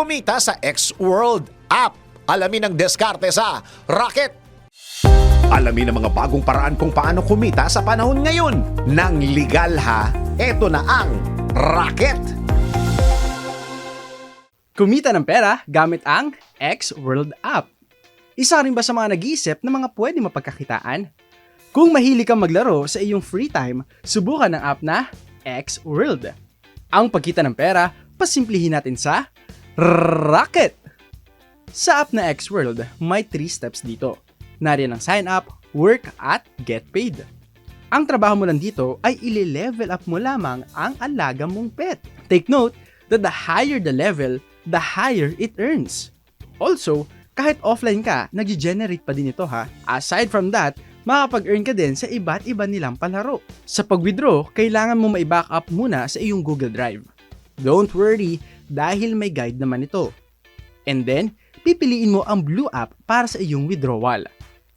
kumita sa X-World app. Alamin ang diskarte sa Rocket. Alamin ang mga bagong paraan kung paano kumita sa panahon ngayon. Nang legal ha, eto na ang Rocket. Kumita ng pera gamit ang X World app. Isa rin ba sa mga nag-iisip na mga pwede mapagkakitaan? Kung mahilig kang maglaro sa iyong free time, subukan ang app na X World. Ang pagkita ng pera, pasimplihin natin sa Rocket! Sa app na X World, may 3 steps dito. Nariyan ang sign up, work at get paid. Ang trabaho mo lang dito ay ile-level up mo lamang ang alaga mong pet. Take note that the higher the level, the higher it earns. Also, kahit offline ka, nag-generate pa din ito ha. Aside from that, makapag-earn ka din sa iba't iba nilang palaro. Sa pag-withdraw, kailangan mo mai-backup muna sa iyong Google Drive. Don't worry, dahil may guide naman ito. And then, pipiliin mo ang blue app para sa iyong withdrawal.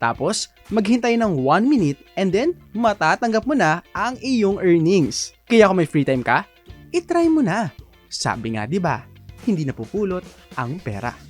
Tapos, maghintay ng 1 minute and then matatanggap mo na ang iyong earnings. Kaya kung may free time ka, itry mo na. Sabi nga 'di ba, hindi napupulot ang pera.